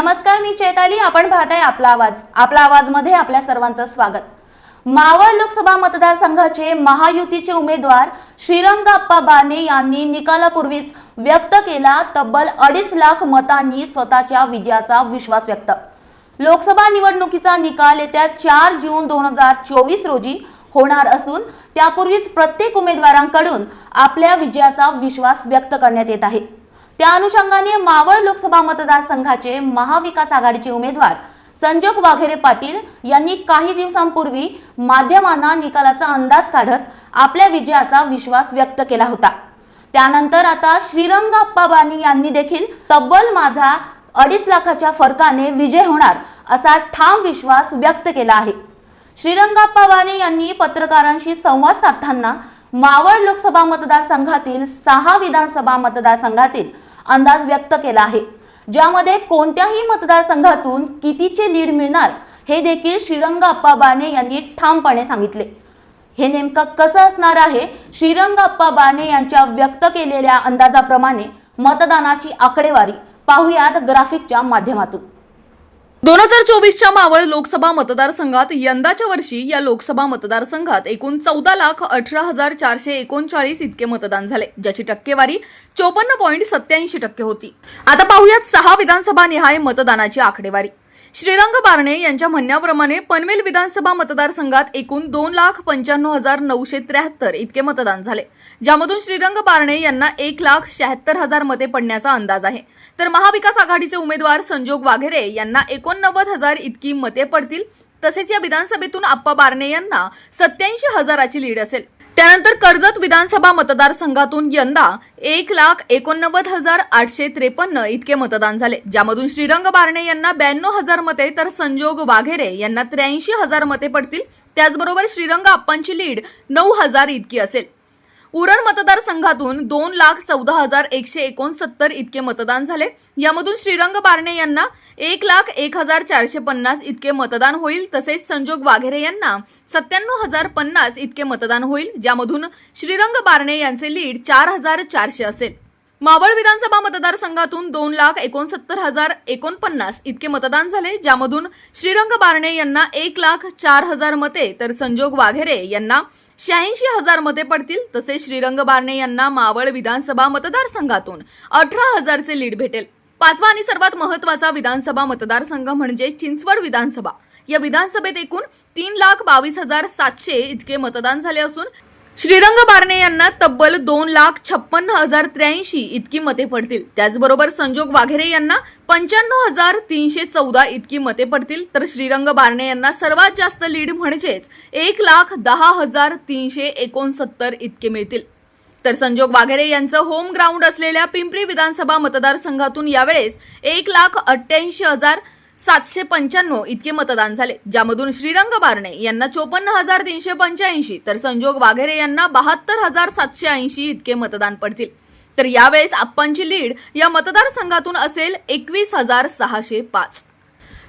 नमस्कार मी चेताली. आपण पाहताय आपला आवाज. आपला आवाजमध्ये आपल्या सर्वांचं स्वागत. मावळ लोकसभा मतदारसंघाचे महायुतीचे उमेदवार श्रीरंग अप्पा बाने यांनी निकालापूर्वीच व्यक्त केला तब्बल अडीच लाख मतांनी स्वतःच्या विजयाचा विश्वास व्यक्त. लोकसभा निवडणुकीचा निकाल येत्या चार जून दोन हजार चोवीस रोजी होणार असून त्यापूर्वीच प्रत्येक उमेदवारांकडून आपल्या विजयाचा विश्वास व्यक्त करण्यात येत आहे. त्या अनुषंगाने मावळ लोकसभा मतदारसंघाचे महाविकास आघाडीचे उमेदवार संजोग वाघेरे पाटील यांनी काही दिवसांपूर्वी माध्यमांना निकालाचा अंदाज काढत आपल्या विजयाचा विश्वास व्यक्त केला होता. त्यानंतर आता श्रीरंग अप्पाबानी यांनी देखील तब्बल माझा अडीच लाखाच्या फरकाने विजय होणार असा ठाम विश्वास व्यक्त केला आहे. श्रीरंगाप्पा बाणे यांनी पत्रकारांशी संवाद साधताना मावळ लोकसभा मतदारसंघातील सहा विधानसभा मतदारसंघातील अंदाज व्यक्त केला आहे. ज्यामध्ये कोणत्याही मतदारसंघातून कितीचे लीड मिळणार हे देखील श्रीरंग अप्पा बाने यांनी ठामपणे सांगितले. हे नेमकं कसं असणार आहे? श्रीरंग अप्पा बाने यांच्या व्यक्त केलेल्या अंदाजाप्रमाणे मतदानाची आकडेवारी पाहुयात ग्राफिकच्या माध्यमातून. दोन हजार चोवीसच्या मावळ लोकसभा मतदारसंघात यंदाच्या वर्षी या लोकसभा मतदारसंघात एकूण चौदा लाख अठरा हजार चारशे एकोणचाळीस इतके मतदान झाले ज्याची टक्केवारी चोपन्न पॉईंट सत्याऐंशी टक्के होती. आता पाहुयात सहा विधानसभा निहाय मतदानाची आकडेवारी. श्रीरंग बारणे यांच्या म्हणण्याप्रमाणे पनवेल विधानसभा मतदारसंघात एकूण दोन लाख पंच्याण्णव हजार नऊशे त्र्याहत्तर इतके मतदान झाले. ज्यामधून श्रीरंग बारणे यांना एक लाख शहात्तर हजार मते पडण्याचा अंदाज आहे. तर महाविकास आघाडीचे उमेदवार संजोग वाघेरे यांना एकोणनव्वद हजार इतकी मते पडतील. तसेच या विधानसभेतून आप्पा बारणे यांना सत्याऐंशी हजाराची लीड असेल. त्यानंतर कर्जत विधानसभा मतदारसंघातून यंदा एक लाख एकोणनव्वद हजार आठशे त्रेपन्न इतके मतदान झाले. ज्यामधून श्रीरंग बारणे यांना ब्याण्णव हजार मते तर संजोग वाघेरे यांना त्र्याऐंशी हजार मते पडतील. त्याचबरोबर श्रीरंग आप्पांची लीड नऊ हजार इतकी असेल. उरण मतदारसंघातून दोन लाख चौदा हजार एकशे एकोणसत्तर इतके मतदान झाले. यामधून श्रीरंग बारणे यांना एक लाख एक हजार चारशे पन्नास इतके मतदान होईल. तसेच संजोग वाघेरे यांना सत्त्याण्णव हजार पन्नास इतके मतदान होईल. ज्यामधून श्रीरंग बारणे यांचे लीड चार हजार चारशे असेल. मावळ विधानसभा मतदारसंघातून दोन लाख एकोणसत्तर हजार एकोणपन्नास इतके मतदान झाले. ज्यामधून श्रीरंग बारणे यांना एक लाख चार हजार मते तर संजोग वाघेरे यांना शहाऐंशी हजार मते पडतील तसेच श्रीरंग बारणे यांना मावळ विधानसभा मतदारसंघातून अठरा हजारचे लीड भेटेल. पाचवा आणि सर्वात महत्त्वाचा विधानसभा मतदारसंघ म्हणजे चिंचवड विधानसभा. या विधानसभेत एकूण तीन लाख बावीस हजार सातशे इतके मतदान झाले असून श्रीरंग बारणे यांना तब्बल दोन लाख छप्पन्न हजार त्र्याऐंशी इतकी मते पडतील. त्याचबरोबर संजोग वाघेरे यांना पंच्याण्णव हजार तीनशे चौदा इतकी मते पडतील. तर श्रीरंग बारणे यांना सर्वात जास्त लीड म्हणजेच एक लाख दहा हजार तीनशे एकोणसत्तर इतके मिळतील. तर संजोग वाघेरे यांचं होम ग्राउंड असलेल्या पिंपरी विधानसभा मतदारसंघातून यावेळेस एक लाख अठ्ठ्याऐंशी हजार सातशे पंच्याण्णव इतके मतदान झाले ज्यामधून श्रीरंग बारणे यांना चोपन्न हजार तीनशे पंच्याऐंशी तर संजोग वाघेरे यांना बहात्तर हजार सातशे ऐंशी इतके मतदान पडतील. तर यावेळेस आप्पांची लीड या मतदारसंघातून असेल एकवीस हजार सहाशे पाच.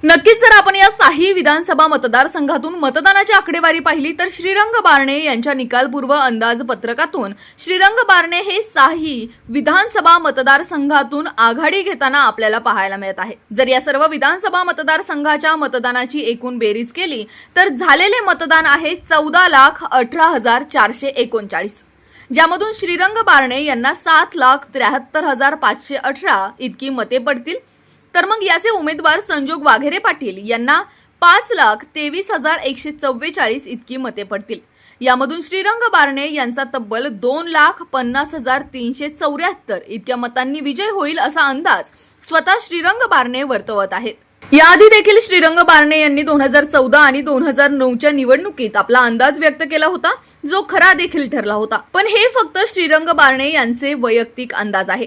नक्कीच जर आपण या साही विधानसभा मतदारसंघातून मतदानाची आकडेवारी पाहिली तर श्रीरंग बारणे यांच्या निकालपूर्व अंदाजपत्रकातून श्रीरंग बारणे हे साही विधानसभा मतदारसंघातून आघाडी घेताना आपल्याला पाहायला मिळत आहे. जर या सर्व विधानसभा मतदारसंघाच्या मतदानाची एकूण बेरीज केली तर झालेले मतदान आहे चौदा लाख अठरा हजार चारशे एकोणचाळीस. ज्यामधून श्रीरंग बारणे यांना सात लाख त्र्याहत्तर हजार पाचशे अठरा इतकी मते पडतील. तर मग याचे उमेदवार संजोग वाघेरे पाटील यांना पाच लाख तेवीस हजार एकशे चव्वेचाळीस इतकी मते पडतील. यामधून श्रीरंग बारणे यांचा तब्बल दोन लाख पन्नास हजार तीनशे चौऱ्याहत्तर इतक्या मतांनी विजय होईल असा अंदाज स्वतः श्रीरंग बारणे वर्तवत आहेत. याआधी देखील श्रीरंग बारणे यांनी दोन हजार चौदा आणि दोन हजार नऊच्या निवडणुकीत आपला अंदाज व्यक्त केला होता जो खरा देखील ठरला होता. पण हे फक्त श्रीरंग बारणे यांचे वैयक्तिक अंदाज आहे.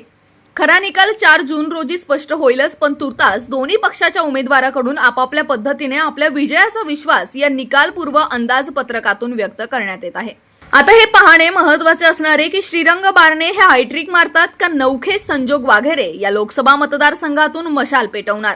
खरा निकाल चार जून रोजी स्पष्ट होईलच पण तुर्तास दोन्ही पक्षाच्या उमेदवाराकडून आपापल्या पद्धतीने आपल्या विजयाचा विश्वास या निकालपूर्व अंदाजपत्रकातून व्यक्त करण्यात येत आहे. आता हे पाहणे महत्त्वाचे असणार आहे की श्रीरंग बारणे हे हायट्रिक मारतात का नौखे संजोग वाघेरे या लोकसभा मतदारसंघातून मशाल पेटवणार?